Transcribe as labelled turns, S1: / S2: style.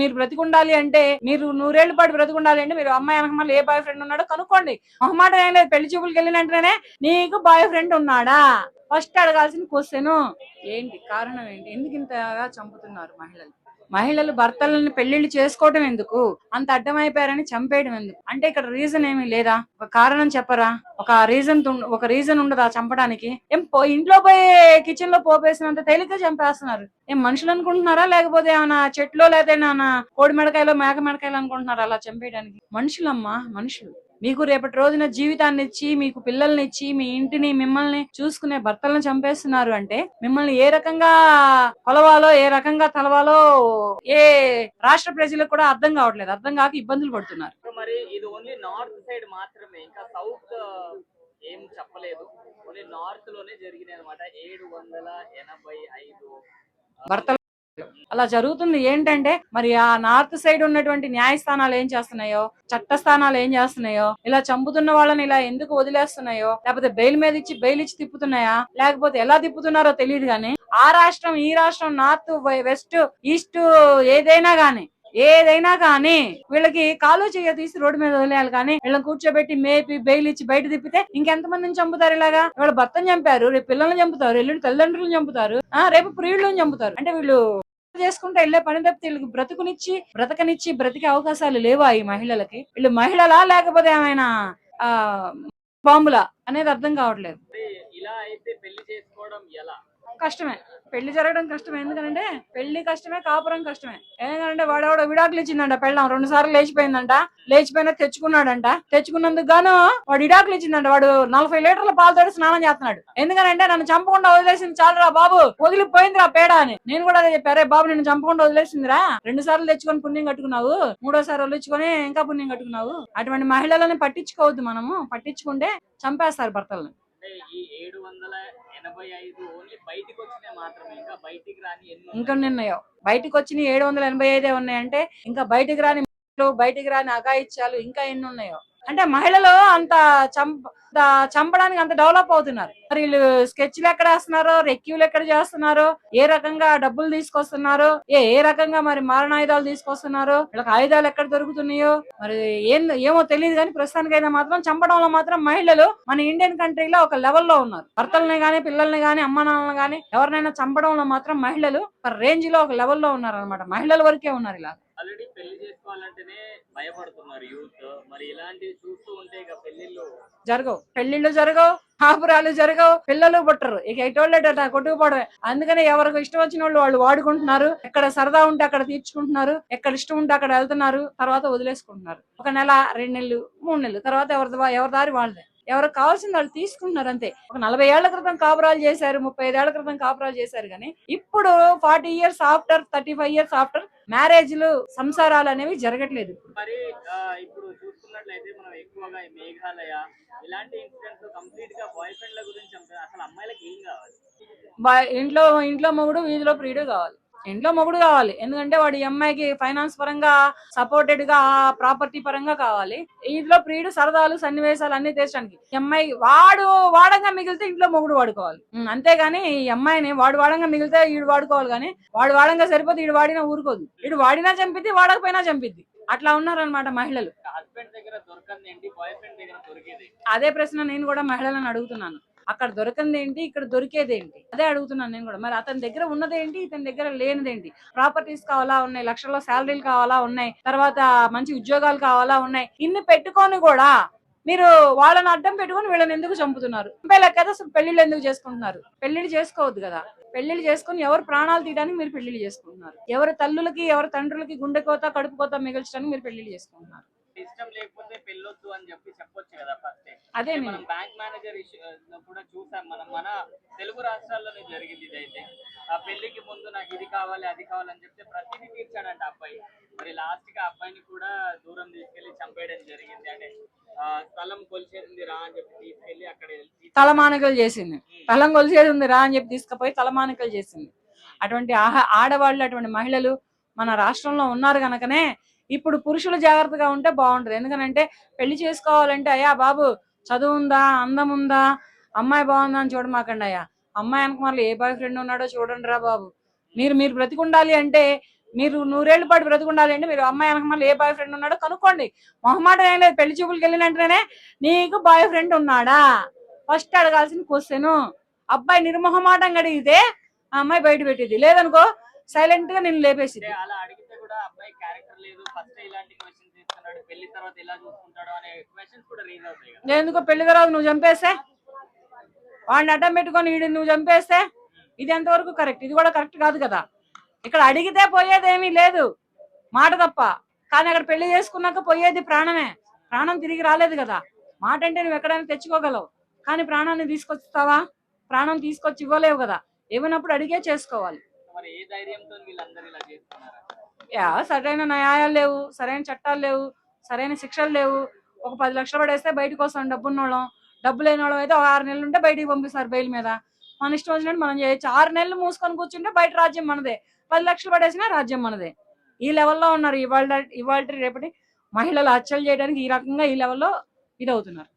S1: మీరు బ్రతికుండాలి అంటే మీరు నూరేళ్ళ పాటు బ్రతికుండాలి అంటే మీరు అమ్మాయి వెనక మళ్ళీ ఏ బాయ్ ఫ్రెండ్ ఉన్నాడో కనుక్కోండి. మొహమాట ఏం లేదు పెళ్ళి చూపులకి వెళ్ళినట్టునే నీకు బాయ్ ఫ్రెండ్ ఉన్నాడా? ఫస్ట్ అడగాల్సిన క్వశ్చన్ ఏంటి? కారణం ఏంటి? ఎందుకు ఇంతగా చంపుతున్నారు మహిళలు? మహిళలు భర్తలను పెళ్ళిళ్ళు చేసుకోవటం ఎందుకు? అంత అడ్డమైపోయారని చంపేయడం ఎందుకు? అంటే ఇక్కడ రీజన్ ఏమీ లేదా? ఒక కారణం చెప్పరా? ఒక రీజన్ ఒక రీజన్ ఉండదా చంపడానికి? ఏం ఇంట్లో పోయి కిచెన్లో పోపేసినంత తేలిక చంపేస్తున్నారు. ఏం మనుషులు అనుకుంటున్నారా? లేకపోతే ఏమైనా చెట్లో లేదా ఏమైనా కోడి మెడకాయలో మేక మెడకాయలు అనుకుంటున్నారా అలా చంపేయడానికి? మనుషులమ్మా మనుషులు. మీకు రేపటి రోజున జీవితాన్ని ఇచ్చి మీకు పిల్లల్ని ఇచ్చి మీ ఇంటిని మిమ్మల్ని చూసుకునే భర్తలను చంపేస్తున్నారు అంటే మిమ్మల్ని ఏ రకంగా కొలవాలో ఏ రకంగా తలవాలో ఏ రాష్ట్ర ప్రజలకు కూడా అర్థం కావట్లేదు. అర్థం కాక ఇబ్బందులు పడుతున్నారు.
S2: మరి ఇది ఓన్లీ నార్త్ సైడ్ మాత్రమే. ఇంకా సౌత్ ఏం చెప్పలేదు. ఓన్లీ నార్త్లోనే జరిగినాయి అనమాట ఏడు వందల ఎనభై ఐదు.
S1: భర్తలు అలా జరుగుతుంది. ఏంటంటే మరి ఆ నార్త్ సైడ్ ఉన్నటువంటి న్యాయస్థానాలు ఏం చేస్తున్నాయో చట్ట స్థానాలు ఏం చేస్తున్నాయో ఇలా చంపుతున్న వాళ్ళని ఇలా ఎందుకు వదిలేస్తున్నాయో లేకపోతే బెయిల్ మీద ఇచ్చి బెయిల్ ఇచ్చి తిప్పుతున్నాయా లేకపోతే ఎలా తిప్పుతున్నారో తెలియదు కానీ ఆ రాష్ట్రం ఈ రాష్ట్రం నార్త్ వెస్ట్ ఈస్ట్ ఏదైనా గానీ ఏదైనా కానీ వీళ్ళకి కాలు చెయ్య తీసి రోడ్డు మీద వదిలేయాలి కానీ వీళ్ళని కూర్చోబెట్టి మేపి బెయిల్ ఇచ్చి బయట తిప్పితే ఇంకెంత మందిని చంపుతారు ఇలాగా? వీళ్ళ భర్తను చంపారు రేపు పిల్లల్ని చంపుతారు ఎల్లుండి తల్లిదండ్రులను చంపుతారు ఆ రేపు ప్రియుళ్ళని చంపుతారు. అంటే వీళ్ళు చేసుకుంటే వెళ్ళే పని తప్పితే వీళ్ళకి బ్రతుకునిచ్చి బ్రతకనిచ్చి బ్రతికే అవకాశాలు లేవా ఈ మహిళలకి? వీళ్ళు మహిళలా లేకపోతే ఏమైనా ఆ బాంబులా? అనేది అర్థం కావట్లేదు.
S2: ఇలా అయితే పెళ్ళి చేసుకోవడం ఎలా?
S1: కష్టమే. పెళ్ళి జరగడం కష్టమే. ఎందుకంటే పెళ్ళి కష్టమే కాపురం కష్టమే. ఎందుకంటే వాడెవడో విడాకులు ఇచ్చిందంట పెళ్ళాం. రెండు సార్లు లేచిపోయిందంట. లేచిపోయినా తెచ్చుకున్నాడంట. తెచ్చుకున్నందుకు గాను వాడు విడాకులు ఇచ్చిందంట. వాడు నలభై లీటర్ల పాలతో స్నానం చేస్తున్నాడు. ఎందుకంటే నన్ను చంపకుండా వదిలేసింది చాలురా బాబు. వదిలిపోయిందిరా పేడ అని. నేను కూడా అదే చెప్పారే బాబు నిన్ను చంపకుండా వదిలేసిందిరా. రెండు సార్లు తెచ్చుకొని పుణ్యం కట్టుకున్నావు. మూడోసారి వదిలించుకొని ఇంకా పుణ్యం కట్టుకున్నావు. అటువంటి మహిళలని పట్టించుకోవద్దు మనము. పట్టించుకుంటే చంపేస్తారు భర్తల్ని.
S2: అంటే ఈ ఏడు వందల ఎనభై ఐదు ఓన్లీ బయటికి వచ్చినాయి మాత్రమే ఇంకా బయటికి రాని ఎన్ని
S1: ఇంకా ఉన్నాయో? బయటకు వచ్చిన ఏడు వందల ఎనభై ఐదే ఉన్నాయంటే ఇంకా బయటికి రాని బయటికి రాని అఘాయిత్యాలు ఇంకా ఎన్ని ఉన్నాయో? అంటే మహిళలు అంత చంప చంపడానికి అంత డెవలప్ అవుతున్నారు. మరి వీళ్ళు స్కెచ్లు ఎక్కడ వేస్తున్నారో? రెక్యూలు ఎక్కడ చేస్తున్నారో? ఏ రకంగా డబ్బులు తీసుకొస్తున్నారో? ఏ ఏ రకంగా మరి మారణాయుధాలు తీసుకొస్తున్నారు? వీళ్ళకి ఆయుధాలు ఎక్కడ దొరుకుతున్నాయో? మరి ఏం ఏమో తెలియదు కానీ ప్రస్తుతానికైతే మాత్రం చంపడంలో మాత్రం మహిళలు మన ఇండియన్ కంట్రీలో ఒక లెవెల్లో ఉన్నారు. భర్తల్ని గాని పిల్లల్ని గాని అమ్మ నాన్నలను గాని ఎవరినైనా చంపడంలో మాత్రం మహిళలు రేంజ్లో ఒక లెవెల్లో ఉన్నారు అనమాట మహిళల వరకే ఉన్నారు ఇలా
S2: పెళ్ళి చేసుకోవాలంటేనే భయపడుతున్నారు యూత్. మరి ఇలాంటివి చూస్తూ ఉంటే ఇక పెళ్ళిళ్ళు
S1: జరగవు. పెళ్ళిళ్ళు జరగవు కాపురాలు జరగవు పిల్లలు పుట్టరు. ఇక ఎటోళ్ళేట కొట్టుకుపోవడమే. అందుకనే ఎవరికి ఇష్టం వచ్చిన వాళ్ళు వాళ్ళు వాడుకుంటున్నారు. ఎక్కడ సరదా ఉంటే అక్కడ తీర్చుకుంటున్నారు. ఎక్కడ ఇష్టం ఉంటే అక్కడ వెళ్తున్నారు. తర్వాత వదిలేసుకుంటున్నారు. ఒక నెల రెండు నెలలు మూడు నెలలు. తర్వాత ఎవరి ఎవరి దారి వాళ్ళదే. ఎవరికి కావాల్సింది వాళ్ళు తీసుకుంటున్నారు అంతే ఒక నలభై ఏళ్ళ క్రితం కాపురాలు చేశారు ముప్పై ఐదేళ్ళ క్రితం కాపురాలు చేశారు కానీ ఇప్పుడు forty years after thirty five years after మ్యారేజ్లు సంసారాలు అనేవి జరగట్లేదు.
S2: మరి ఇప్పుడు చూసుకున్నట్లయితే మనం ఎక్కువగా మేఘాలయ ఇలాంటి ఇన్సిడెంట్స్ కంప్లీట్గా బాయ్ ఫ్రెండ్ల గురించి అసలు అమ్మాయిలకి ఏం కావాలి?
S1: ఇంట్లో ఇంట్లో మొగుడు వీధిలో ప్రియుడు కావాలి. ఇంట్లో మొగుడు కావాలి. ఎందుకంటే వాడు ఈ అమ్మాయికి ఫైనాన్స్ పరంగా సపోర్టెడ్గా ప్రాపర్టీ పరంగా కావాలి. ఇంట్లో ప్రియుడు సరదాలు సన్నివేశాలు అన్ని తీర్చడానికి. ఈ అమ్మాయి వాడు వాడంగా మిగిలితే ఇంట్లో మొగుడు వాడుకోవాలి. అంతేగాని ఈ అమ్మాయిని వాడు వాడంగా మిగిలితే వీడు వాడుకోవాలి కానీ వాడు వాడంగా సరిపోతే వీడు వాడినా ఊరుకోదు. వీడు వాడినా చంపిద్ది వాడకపోయినా చంపిద్ది. అట్లా ఉన్నారనమాట మహిళలు. అదే ప్రశ్న నేను కూడా మహిళలను అడుగుతున్నాను. అక్కడ దొరకంది ఏంటి? ఇక్కడ దొరికేది ఏంటి? అదే అడుగుతున్నాను నేను కూడా. మరి అతని దగ్గర ఉన్నదేంటి ఇతని దగ్గర లేనిదేంటి ప్రాపర్టీస్ కావాలా ఉన్నాయి? లక్షల్లో శాలరీలు కావాలా ఉన్నాయి? తర్వాత మంచి ఉద్యోగాలు కావాలా ఉన్నాయి? ఇన్ని పెట్టుకొని కూడా మీరు వాళ్ళని అడ్డం పెట్టుకొని వీళ్ళని ఎందుకు చంపుతున్నారు? చంపేలా కదా అసలు పెళ్ళిళ్ళు ఎందుకు చేసుకుంటున్నారు? పెళ్ళిళ్ళు చేసుకోవద్దు కదా. పెళ్ళిళ్ళు చేసుకొని ఎవరు ప్రాణాలు తీయడానికి మీరు పెళ్ళిళ్ళు చేసుకుంటున్నారు. ఎవరి తల్లులకి ఎవరి తండ్రులకి గుండె కోత కడుపు కోత మిగిల్చడానికి మీరు పెళ్ళిళ్ళు చేసుకుంటున్నారు.
S2: ఇష్టం లేకపోతే పెళ్ళొద్దు అని చెప్పి చెప్పొచ్చు కదా ఫస్ట్
S1: అదే
S2: మనం బ్యాంక్ మేనేజర్ కూడా చూసాం మనం. మన తెలుగు రాష్ట్రాల్లోనే జరిగింది ఇదైతే. ఆ పెళ్ళికి ముందు నాకు ఇది కావాలి అది కావాలని చెప్తే ప్రతిదీ తీర్చాడంట అబ్బాయి. మరి లాస్ట్కి ఆ అబ్బాయిని కూడా దూరం తీసుకెళ్ళి చంపేయడం జరిగింది. అంటే స్థలం కొలిచేది రా అని చెప్పి తీసుకెళ్ళి అక్కడ
S1: తలమానికలు చేసింది. తలం కొలిసేది ఉంది రా అని చెప్పి తీసుకుపోయి తలమానికలు చేసింది. అటువంటి ఆహ- ఆడవాళ్ళు అటువంటి మహిళలు మన రాష్ట్రంలో ఉన్నారు కనుకనే ఇప్పుడు పురుషులు జాగ్రత్తగా ఉంటే బాగుంటది. ఎందుకనంటే పెళ్ళి చేసుకోవాలంటే అయ్యా బాబు చదువు ఉందా అందం ఉందా అమ్మాయి బాగుందా అని చూడమాకండి అయ్యా. అమ్మాయి వెనక మళ్ళీ ఏ బాయ్ ఫ్రెండ్ ఉన్నాడో చూడండి రా బాబు. మీరు మీరు బ్రతికుండాలి అంటే మీరు నూరేళ్ళ పాటు బ్రతుకుండాలండి మీరు అమ్మాయి వెనకమాల ఏ బాయ్ ఫ్రెండ్ ఉన్నాడో కనుక్కోండి. మొహమాటం ఏం లేదు. పెళ్ళి చూపులకి వెళ్ళినట్టునే నీకు బాయ్ ఫ్రెండ్ ఉన్నాడా? ఫస్ట్ అడగాల్సిన క్వశ్చన్ అబ్బాయి నిర్మొహమాటంగా అడిగితే ఆ అమ్మాయి బయట పెట్టింది. లేదనుకో సైలెంట్గా నేను లేపేసింది.
S2: అంటే అలా అడిగితే కూడా అబ్బాయి క్యారెక్టర్ లేదు. ఫస్ట్ ఇలాంటి క్వశ్చన్స్ ఇస్తున్నాడు పెళ్ళి తర్వాత ఎలా చూసుకుంటాడు అనే క్వశ్చన్స్ కూడా రీజ్ అవుతాయి కదా.
S1: ఎందుకో పెళ్ళి తర్వాత నువ్వు చంపేస్తే? వాడిని అడ్డం పెట్టుకొని వీడిని నువ్వు చంపేస్తే ఇది ఎంతవరకు కరెక్ట్? ఇది కూడా కరెక్ట్ కాదు కదా. ఇక్కడ అడిగితే పోయేది ఏమీ లేదు. మాట తప్ప. కానీ అక్కడ పెళ్ళి చేసుకున్నాక పోయేది ప్రాణమే. ప్రాణం తిరిగి రాలేదు కదా. మాట అంటే నువ్వు ఎక్కడైనా తెచ్చుకోగలవు. కానీ ప్రాణాన్ని తీసుకొస్తావా? ప్రాణం తీసుకొచ్చి ఇవ్వలేవు కదా. ఏమైనప్పుడు అడిగే చేసుకోవాలి. సరైన న్యాయాలు లేవు సరైన చట్టాలు లేవు సరైన శిక్షలు లేవు. ఒక పది లక్షలు పడేస్తే బయటకు వస్తాం డబ్బున్నోళ్ళం. డబ్బు లేని వాళ్ళం అయితే ఒక ఆరు నెలలు ఉంటే బయటికి పంపిస్తారు బెయిల్ మీద. మన ఇష్టం వచ్చినట్టు మనం చేయొచ్చు. ఆరు నెలలు మూసుకొని కూర్చుంటే బయట రాజ్యం మనదే. పది లక్షలు పడేసినా రాజ్యం మనదే. ఈ లెవెల్లో ఉన్నారు ఇవాళ ఇవాళ రేపటి మహిళలు హత్యలు చేయడానికి ఈ రకంగా ఈ లెవెల్లో ఇది అవుతున్నారు